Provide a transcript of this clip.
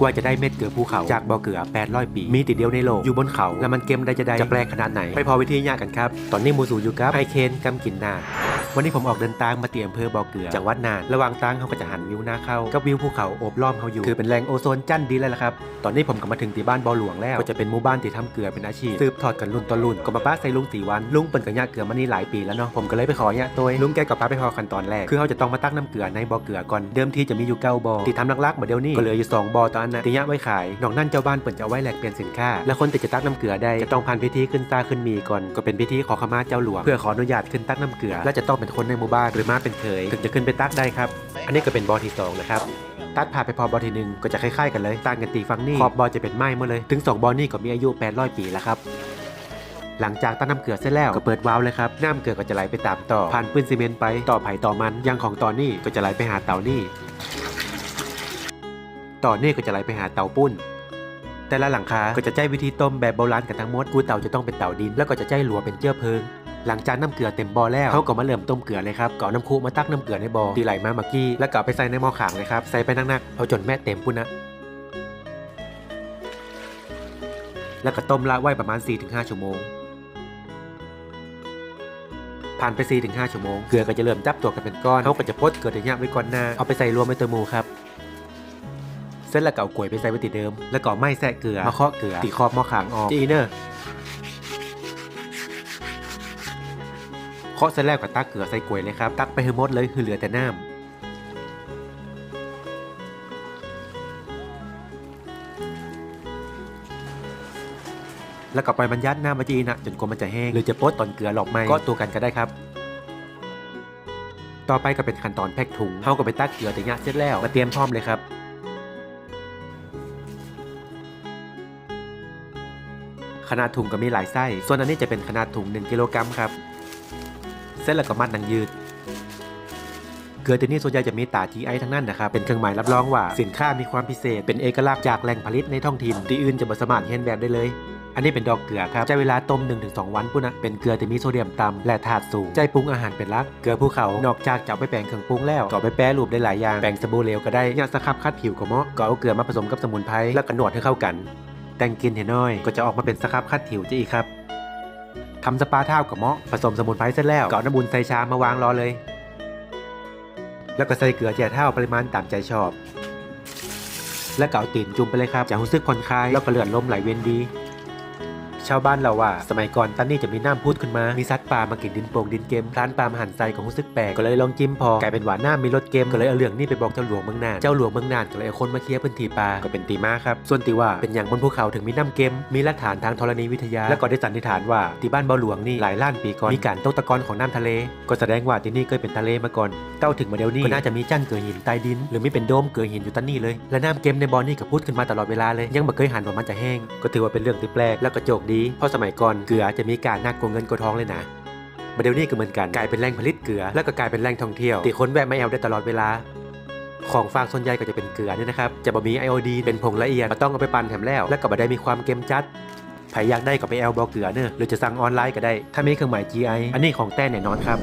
กว่าจะได้เม็ดเกลือภูเขาจากบ่อเกลือ800 ปี มีติดเดียวในโลกอยู่บนเขา แล้วมันเกมได้จะได้จะแปลกขนาดไหน ไปพอวิธียากกันครับ ตอนนี้มูสูอยู่กับไฮเคนกำกินนา วันนี้ผมออกเดินทางมาเตรียมอำเภอบ่อเกลือจังหวัดน่าน ระหว่างทางเขาก็จะหันวิวหน้าเข้ากับวิวภูเขาโอบล้อมเขาอยู่ คือเป็นแหล่งโอโซนจั่นดีเลยละครับ ตอนนี้ผมก็มาถึงที่บ้านบ่อหลวงแล้ว ก็จะเป็นหมู่บ้านที่ทำเกลือเป็นอาชีพ สืบทอดกันรุ่นต่อรุ่นก็มาป้าใส่ลุงสีวัน ลุงเปิ่นกับยาเกลือมานี่หลายปีแล้วเนาะ ผมก็เลยไปขอเนี่ยตัวลุงแกก็พาไปพอขั้นตอนแรก คือเขาจะต้องมาตักน้ำเกลือในบ่อเกลือก่อน เดิมทีจะมีอยู่เก้าบ่อที่ทำลักๆมาเดี๋ยวนี้ก็เหลืออยู่สองบ่อตอนนั้นที่ยะไว้ขายนอกนั้นเจ้าบ้านเปิ่นจะเอาไว้แลกเปลี่ยนสินค้า และคนที่จะตักน้ำเกลือได้จะต้องผ่านพิธีขึ้นตาขึ้นมีก่อนก็เป็นพิธีขอขมาเจ้าหลวงเพื่อขออนุญาตขึ้นตักน้ำเกลือและจะต้องเป็นคนในหมู่บ้านหรือมาเป็นเคย ถึงจะขึ้นไปตักได้ครับ อันนี้ก็เป็นบอที่สองนะครับตัดผ่านไปพอบอที่หนึ่งก็จะคล้ายๆกันเลยต่างกันตีฟังนี่ขอบบอจะเป็นไม้หมดเลย ถึง 2 บอนี่ก็มีอายุ 800 ปีแล้วครับหลังจากตั้งน้ำเกลือเสร็จแล้วก็เปิดวาล์วเลยครับน้ำเกลือก็จะไหลไปตามต่อผ่านปืนซีเมนต์ไปต่อไผ่ต่อมันยังของต่อนี่ก็จะไหลไปหาเตานี่ต่อนี่ก็จะไหลไปหาเตาปุ้น แต่ละหลังคาก็จะใช้วิธีต้มแบบโบราณกันทั้งหมดกูเตาจะต้องเป็นเตาดินแล้วก็จะใช้หลัวเป็นเจื้อเพลิง หลังจากน้ำเกลือเต็มบ่อแล้วเขาก็มาเริ่มต้มเกลือเลยครับก็เอน้ำคุมาตักน้ำเกลือในบ่อที่ไหลมาเมื่อกี้แล้วก็เอไปใส่ในหม้อขางเลยครับใส่ไปนักๆเอาจนแม่เต็มปุ่นนะแล้วก็ต้มละไว้ประมาณ 4-5 ชั่วโมง ผ่านไป 4-5 ชั่วโมง เกลือก็จะเริ่มจับตัวกันเป็นก้อนเขาก็จะพดเกลือระยะไว้ก่อนหน้า เอาไปใส่รวมในตัวหมูครับ เส้นแล้วก็เอากล้วยไปใส่ไว้ติดเดิม แล้วก็ไม่แซะเกลือ มาเคาะเกลือตีขอบหม้อขางออกจีเนอร์ เคาะเสร็จแล้วก็ตักเกลือใส่กล้วยเลยครับ ตักไปให้หมดเลยคือเหลือแต่น้ำแล้วก็ไปบรรยัดน้ำมาจีนะจนกว่ามันจะแห้งหรือจะโป๊ดตอนเกลือหลอกไหมก็ตัวกันก็ได้ครับ ต่อไปก็เป็นขั้นตอนแพ็คถุงเฮาก็ไปตักเกลือแต่ยะเสร็จแล้วมาเตรียมพร้อมเลยครับขนาดถุงก็มีหลายไส้ ส่วนอันนี้จะเป็นขนาดถุง 1 กิโลกรัมครับ เส้นแล้วก็มัดหนังยืด เกลือตัวนี้ส่วนใหญ่จะมีตา GI ทั้งนั้นนะครับ เป็นเครื่องหมายรับรองว่าสินค้ามีความพิเศษ เป็นเอกลักษณ์จากแหล่งผลิตในท้องถิ่น ที่อื่นจะบ่สามารถเห็นแบบได้เลยอันนี้เป็นดอกเกลือครับใช้เวลาต้ม 1-2 วันปุ่นนะเป็นเกลือที่มีโซเดียมต่ำและธาตุสูงใจปรุงอาหารเป็นลักเกลือภูเขา นอกจากจะเอาไปแปลงเครื่องปรุงแล้วก็เอไปแปรรูปได้หลายอย่างแปลงสบู่เหลวก็ได้ยาสครับคัดผิวก็เหมาะก็เอาเกลือมาผสมกับสมุนไพรแล้วก็นวดให้เข้ากัน แต่งกินเห็นน้อยก็จะออกมาเป็นสครับคัดผิวจะอีกครับ ทำสปาเท้ากับเมาะผสมสมุนไพรเสร็จแล้วก็เอน้ำบุญใส่ชามมาวางรอเลย แล้วก็ใส่เกลือแจ่เท่าปริมาณตามใจชอบ แล้วก็เอาตีนจุ่มไปเลยครับจะรู้สึกผ่อนคลายแล้วก็เลือดลมไหลเวียนดี ชาวบ้านเราว่า สมัยก่อนตันนี่จะมีน้ำพูดขึ้นมา มีซัดปลามากินดินโป่งดินเกมพลานปลามาหั่นใส่ของรู้สึกแปลกก็เลยลองจิ้มพอกลายเป็นหวานหน้ามีรสเกมก็เลยเอาเรื่องนี้ไปบอกเจ้าหลวงเมืองน่านเจ้าหลวงเมืองน่านก็เลยเอาคนมาเคลียร์พื้นที่ปลาก็เป็นตีมาครับส่วนตีว่าเป็นอย่างบนภูเขาถึงมีน้ำเกมมีหลักฐานทางธรณีวิทยา และก็ได้สันนิษฐานว่าที่บ้านเบาหลวงนี่หลายล้านปีก่อนมีการตกตะกอนของน้ำทะเล ก็แสดงว่าที่นี่เคยเป็นทะเลมาก่อนเต้าถึงมาเดี๋ยวนี้ก็น่าจะมีจั่นเกลือหินใต้ดิน หรือไม่เป็นโดมเกลือหินอยู่ตันนี่เลยและน้ำเกมในบ่อนี่ก็พูดขึ้นมาตลอดเวลาเลยยังไม่เคยหันว่ามันจะแห้งก็ถือว่าเป็นเรื่องที่แปลกแล้วก็โจกดีเพราะสมัยก่อนเกลือจะมีการนักกงเงินกทองเลยนะมาเดี๋ยวนี้ก็เหมือนกันกลายเป็นแหล่งผลิตเกลือ แล้วก็กลายเป็นแหล่งท่องเที่ยวที่คนแวะมาแอลได้ตลอดเวลา ของฝากส่วนใหญ่ก็จะเป็นเกลือเนี่ยนะครับจะบ่มีไอโอดีนเป็นผงละเอียดก็ต้องเอาไปปั่นแถมแล้ว แล้วก็บ่ได้มีความเค็มจัดใครอยากได้ก็ไปแอลบอเกลือเนอะหรือจะสั่งออนไลน์ก็ได้ ถ้ามีเครื่องหมาย GI อันนี้ของแต้แน่นอนครับ